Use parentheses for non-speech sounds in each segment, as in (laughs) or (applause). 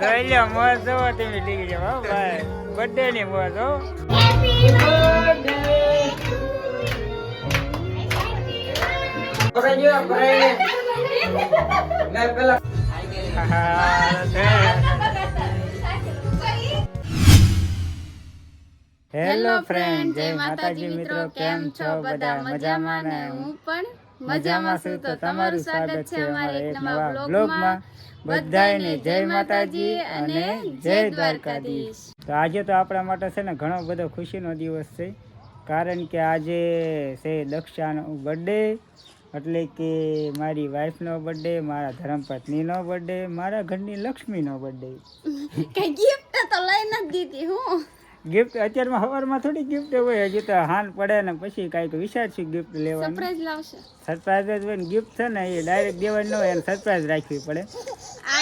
જોઈ લ્યો મોજ જોવો તમે લીધી જાવ હો ભાઈ. બર્થડે ની મોજ હો. હેલો ફ્રેન્ડ જય માતાજી મિત્રો. કેમ છો બધા મજામાં ને? હું પણ મજામાં છું તો તમારું સ્વાગત છે અમારા એક નવા બ્લોગમાં બધાને જય માતાજી અને જય દ્વારકાધીશ. તો આજે તો આપણા માટે છે ને ઘણો બધો ખુશીનો દિવસ છે. કારણ કે આજે છે દક્ષાનો બર્થડે એટલે કે મારી વાઈફનો બર્થડે મારા ધર્મપત્નીનો બર્થડે મારા ઘરની લક્ષ્મીનો બર્થડે (laughs) કઈ ગિફ્ટ તો લઈ નથી દીધી હું. ગિફ્ટ અત્યારમાં સવારમાં થોડી ગિફ્ટ હોય હજી તો હાન પડે ને પછી કાંઈક વિચારશું ગિફ્ટ લેવાનું. સરપ્રાઈઝ લાવશે. સરપ્રાઈઝ જ હોય ને ગિફ્ટ છે ને એ ડાયરેક્ટ દેવાની ન હોય એને સરપ્રાઈઝ રાખવી પડે.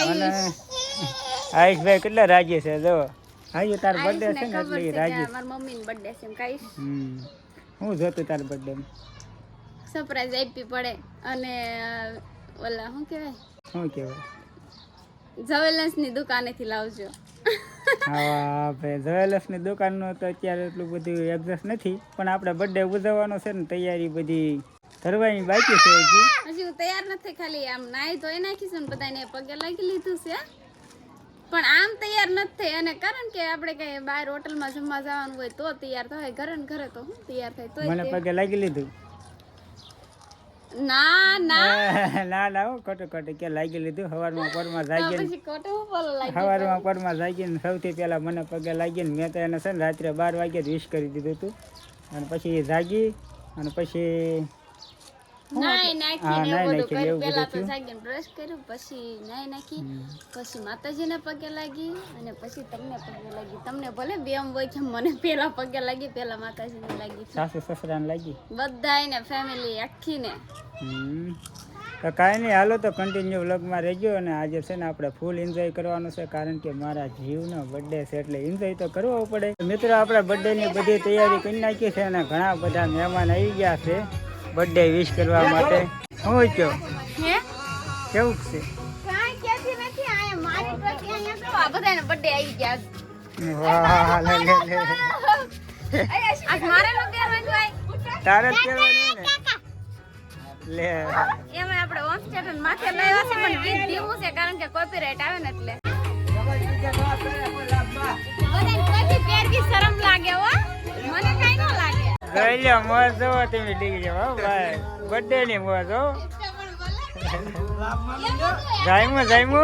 અને આયુષ આયુષભાઈ કેટલા રાજી છે જો. હાજી તાર બર્થડે છે ને એટલે રાજી મારા મમ્મીનો બર્થડે છે એમ હું જોતું તાર બર્થડે સરપ્રાઈઝ આપવી પડે. અને ઓલા શું કહેવાય? શું કહેવાય? જવેલન્સની દુકાનેથી લાવજો. હા ભાઈ જ્વેલર્સની દુકાનનું તો અત્યારે એટલું બધું એડજસ્ટ નથી પણ આપણે બર્થડે ઉજવવાનો છે ને તૈયારી બધી કરવાની બાકી છે હજી. હજી તૈયાર નથી ખાલી આમ નાઈ ધોઈ નાખીશું ને બધાને પગે લાગી લીધું છે. પણ આમ તૈયાર નથી અને કારણ કે આપણે કઈ બહાર હોટલમાં જમવા જવાનું હોય તો તૈયાર થાય ઘરે ને ઘરે તો હું તૈયાર થાય તો મને પગે લાગી લીધું. ના ના. (laughs) ના ના ખોટું ખોટું. કે લાગી લીધું? સવારમાં પરમાં તો જાગીને. પછી ખોટું હું બોલવા પરમાં જાગીને સૌથી પહેલા મને પગે લાગીને મેં તો એને છે ને રાત્રે બાર વાગે જ વિશ કરી દીધું હતું અને પછી જાગી અને પછી નાઈ બધું કર્યું. પેલા તો જાગીને બ્રશ કર્યું પછી નાઈ નાખી પછી માતાજીને પગે લાગી અને પછી તમને પગે લાગી. તમને ભલે બે હોય કે મને પેલા પગે લાગી પેલા માતાજીને લાગી. સાસુ સસરાને લાગી? બધાયને ફેમિલી આખીને. તો કાંઈ નહીં હાલો તો કન્ટિન્યુ વ્લોગમાં રહેજો અને આજે છે ને આપણે ફૂલ એન્જોય કરવાનું છે કારણ કે મારા જીવનો બર્થડે છે એટલે એન્જોય તો કરવો પડે. મિત્રો આપણે બર્થડેની બધી તૈયારી કરી નાખી છે અને ઘણા બધા મહેમાન આવી ગયા છે. બર્થડે વિશ કરવા માટે. હું કયો? કેવું છે? કાંઈ ક્યાંથી નથી આયા મારી પછી અહીંયા તો આ બધાને બર્થડે આવી ગયા. વાહ લે લે લે. આજ મારે નો બેહવાનું હોય તારે જ કહેવાનું ને? લે. એમાં આપણે ઓમ સ્ટેટન માથે લાવ્યા છે પણ ગીત છે કારણ કે કોપીરાઈટ આવે ને એટલે. બધાને કોઈ પહેરવી શરમ લાગે હો. લ્યો મોજ જોવો તમે જાવ હો ભાઈ. બર્થડે ની મોજ હો. જાયમુ જાયમુ.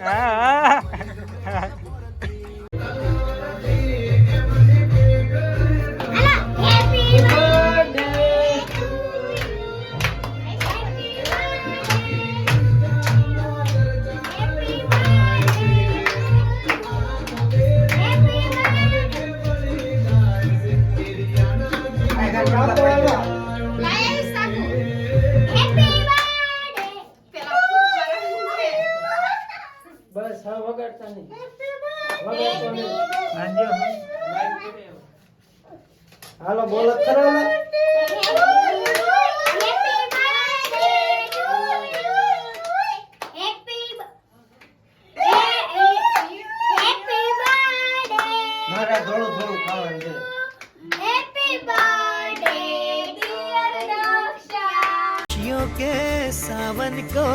હા હા. હા વગાડતા નહીં વાંધો હાલો બોલો ખરો ને મારા થોડું થોડું ખાવાનું છે खुशियों के सावन को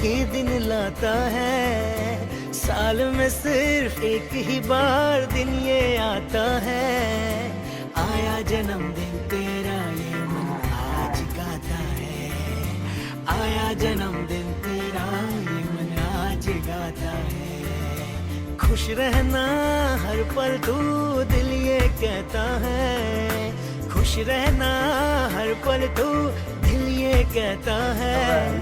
ये दिन लाता है साल में सिर्फ़ एक ही बार दिन ये आता है। आया जन्मदिन तेरा ये मन आज गाता है। आया जन्मदिन तेरा ये मन आज गाता है। खुश रहना हर पल तू दिल ये कहता है। खुश रहना हर पल तू दिल ये कहता है।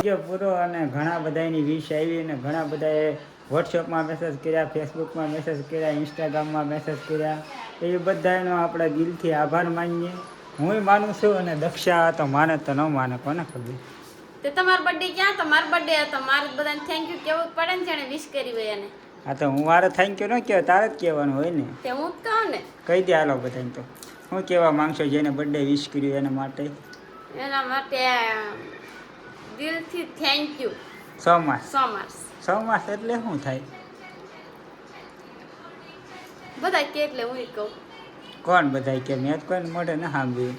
વીડિયો પૂરો અને ઘણા બધાની વિશ આવી અને ઘણા બધાએ વોટ્સઅપમાં મેસેજ કર્યા ફેસબુકમાં મેસેજ કર્યા ઇન્સ્ટાગ્રામમાં મેસેજ કર્યા. એ બધાનો આપણે દિલથી આભાર માનીએ. હું માનું છું અને દક્ષા તો માને તો ન માને કોને ખબર? તે તમારો બર્થડે ક્યાં? તો માર બર્થડે હતો. મારે બધાને થેન્ક યુ કેવું પડે ને જેણે વિશ કરી હોય એને. હા તો હું મારે થેન્ક યુ ન કહેવાય તારે જ કહેવાનું હોય ને. તે હું જ કહું ને. કહી દે હાલો બધાને તો. હું કહેવા માંગશો જેને બર્થડે વિશ કર્યું એના માટે? એના માટે દિલથી thank you so much. So much. So much so much એટલે શું થાય? બધા કે એટલે હું કહું. કોણ બધાય કે? મેં તો કોઈને મોઢે ન સાંભળ્યું.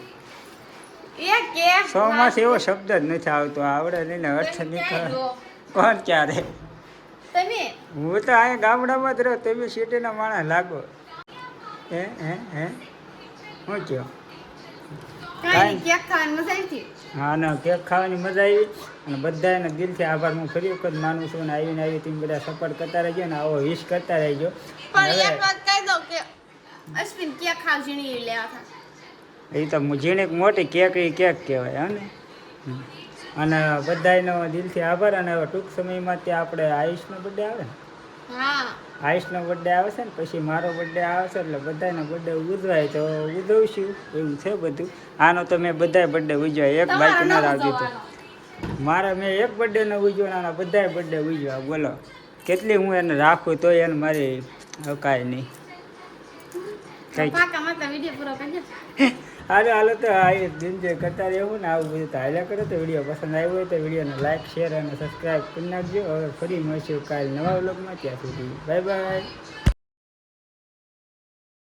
એ કે? સોમાસ એવો શબ્દ જ નથી આવતો. આવડે નહીં અર્થ નહીં? કોણ ક્યારે? તમે? હું તો અહીંયા ગામડામાં જ રહો તમે સિટીના માણસ લાગો. હે હે હે? હું કયો? કાંઈ મજા આવી હતી હા ના કેક ખાવાની મજા આવી. અને બધાને દિલથી આભાર. હું ફરી વખત માનું છું અને આવીને આવી તમે બધા સપોર્ટ કરતા રહેજો ને આવો વિશ કરતા રહેજો. એ તો ઝીણીક મોટી કેક એ કેક કહેવાય હે ને? અને બધાનો દિલથી આભાર. અને ટૂંક સમયમાં ત્યાં આપણે આયુષનો બર્થડે આવે ને? આયુષનો બર્થડે આવે છે ને પછી મારો બર્થડે આવે છે એટલે બધાનો બર્થડે ઉજવાય. તો ઉજવશું એવું છે બધું. આનો તો મેં બધાય બર્થડે ઉજવાય એક બાઈક ના રાખી તો. મારા મેં એક બર્થડે ન ઉજવવાના બધાય બર્થડે ઉજવા બોલો. કેટલી હું એને રાખું તો એને મારી હકાય નહીં કઈ પાકા માતા વીડિયો પૂરો કરજો હાલો હાલો તો આ દિનજય કરતા રહેવું ને આવું બધું તો હાલ્યા કરો તો વીડિયો પસંદ આવ્યો હોય તો વિડીયોને લાઈક શેર અને સબસ્ક્રાઈબ કરી નાખજો. હવે ફરી મળશું કાલ નવા વ્લોગમાં. ત્યાં સુધી બાય બાય